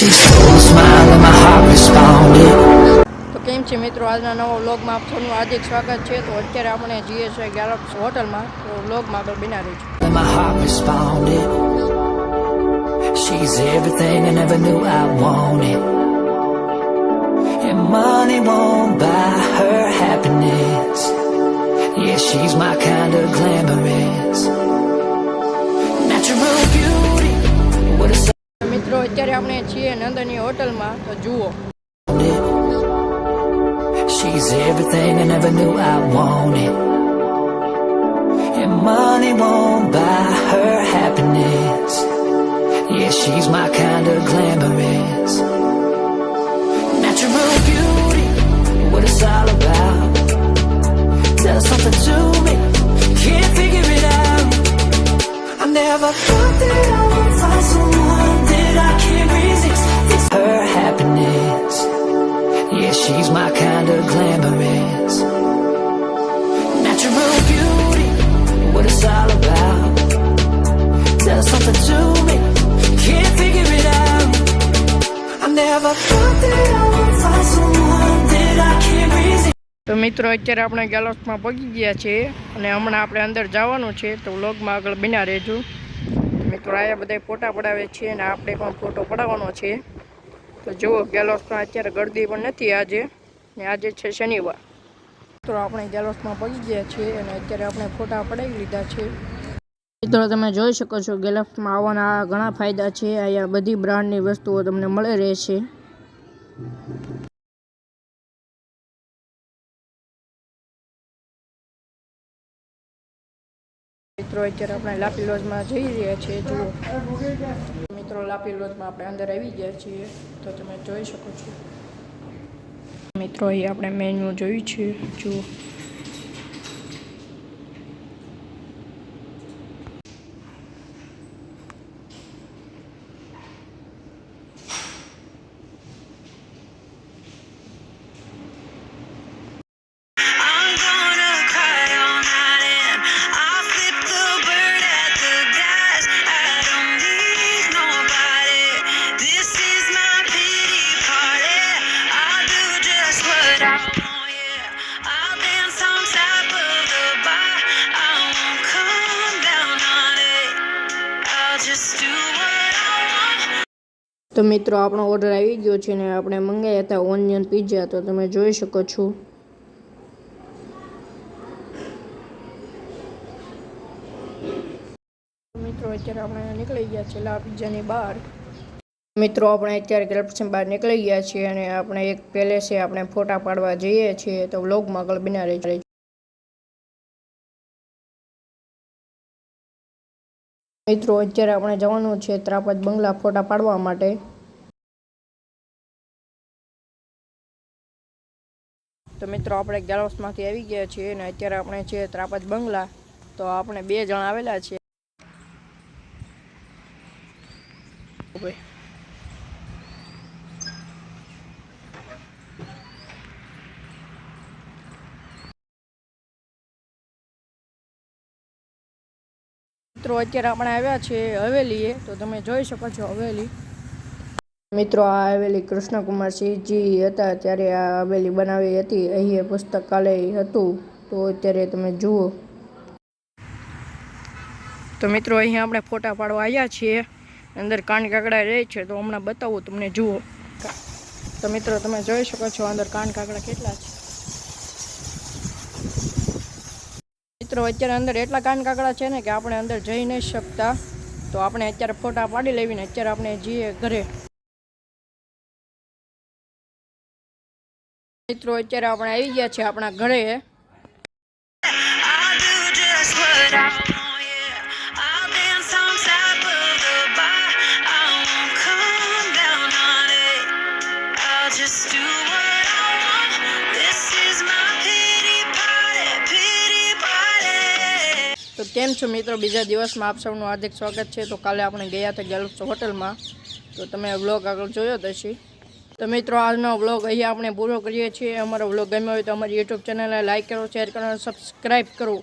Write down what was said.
She stole a smile and my heart responded. તો કેમ છે મિત્રો આજના નવા વ્લોગમાં આપ સૌનું હાર્દિક સ્વાગત છે તો અત્યારે આપણે જઈએ છીએ ગેલેક્સ હોટલમાં તો વ્લોગમાં આગળ બિના રહીશું And my heart responded. She's everything I never knew I wanted. And money won't buy her happiness. Yeah, she's my kind અત્યારે આપણે છીએ નંદની હોટલમાં તો જુઓ sounded. She's everything I never knew I wanted. And money won't buy her happiness. Yeah, she's my kind of glamorous. Natural beauty, what it's all about. Does something to me, can't figure it out. I never thought that kind of glamorous. Natural beauty, what it's all about. Tell something to me, can't figure it out. I never thought that I would find someone that I can't resist. તો મિત્રો અત્યારે આપણે ગેલેક્સમાં પગી ગયા છીએ અને હમણાં આપણે અંદર જવાનું છે તો વ્લોગમાં આગળ બિના રહેજો મિત્રો આયા બધા ફોટા પડાવે છે અને આપણે પણ ફોટો પડાવવાનો છે તો જુઓ ગેલેક્સમાં અત્યારે ગળદી પણ નથી આજે ને આજે છે શનિવાર. તો આપણે ગેલેક્સમાં પહોંચી ગયા છીએ અને અત્યારે આપણે ફોટા પડાવી લીધા છે. મિત્રો તમે જોઈ શકો છો ગેલેક્સમાં આવવાના ઘણા ફાયદા છે. અહીંયા બધી બ્રાન્ડની વસ્તુઓ તમને મળી રહેશે. મિત્રો અત્યારે આપણે લાપી લોજમાં જઈ રહ્યા છીએ. જુઓ મિત્રો લાપી લોજમાં આપણે અંદર આવી ગયા છીએ તો તમે જોઈ શકો છો. મિત્રો અહીં આપણે મેન્યુ જોયું છે. જુઓ. તો મિત્રો આપણો ઓર્ડર આવી ગયો છે ને આપણે મંગાવ્યા હતા ઓનિયન પિઝા તો તમે જોઈ શકો છો. મિત્રો અત્યારે આપણે નીકળી ગયા છે લા પીઝાની બહાર. મિત્રો આપણે અત્યારે ગ્રેપ્સની બહાર નીકળી ગયા છીએ અને આપણે એક પેલેસે આપણે ફોટા પાડવા જઈએ છીએ તો વ્લોગમાં આગળ બિના રહેજો. મિત્રો, અત્યારે આપણે જવાનું છે ત્રાપજ બંગલા ફોટા પાડવા માટે. તો મિત્રો, આપણે ગેલોસમાંથી આવી ગયા છીએ અને અત્યારે આપણે છે ત્રાપજ બંગલા. તો આપણે બે જણ આવેલા છે મિત્રો અત્યારે આપણે આવ્યા છે હવેલીએ, તો તમે જોઈ શકો છો હવેલી. મિત્રો, આ હવેલી કૃષ્ણકુમાર સિંહજી હતા ત્યારે આ હવેલી બનાવી હતી. અહીં પુસ્તકાલય હતું. તો અત્યારે તમે જુઓ. તો મિત્રો અહીંયા આપણે ફોટા પાડવા આવ્યા છીએ. અંદર કાન કાકડા રહે છે, તો હમણાં બતાવું તમને, જુઓ. તો મિત્રો, તમે જોઈ શકો છો અંદર કાન કાકડા કેટલા છે. મિત્રો, અત્યારે અંદર એટલા કાન કાકડા છે ને કે આપણે અંદર જઈ નહીં શકતા. તો આપણે અત્યારે ફોટા પાડી લેવીને અત્યારે આપણે જઈએ ઘરે. મિત્રો, અત્યારે આપણે આવી ગયા છે આપણા ઘરે. Just do કેમ છો મિત્રો? બીજા દિવસમાં આપ સૌનું હાર્દિક સ્વાગત છે. તો કાલે આપણે ગયા હતા ગેલ્સ હોટલમાં. તો તમે વ્લોગ આગળ જોયો પછી તો મિત્રો, આજનો વ્લોગ અહીંયા આપણે પૂરો કરીએ છીએ. અમારો વ્લોગ ગમ્યો હોય તો અમારી યુટ્યુબ ચેનલને લાઈક કરો, શેર કરો અને સબસ્ક્રાઈબ કરો.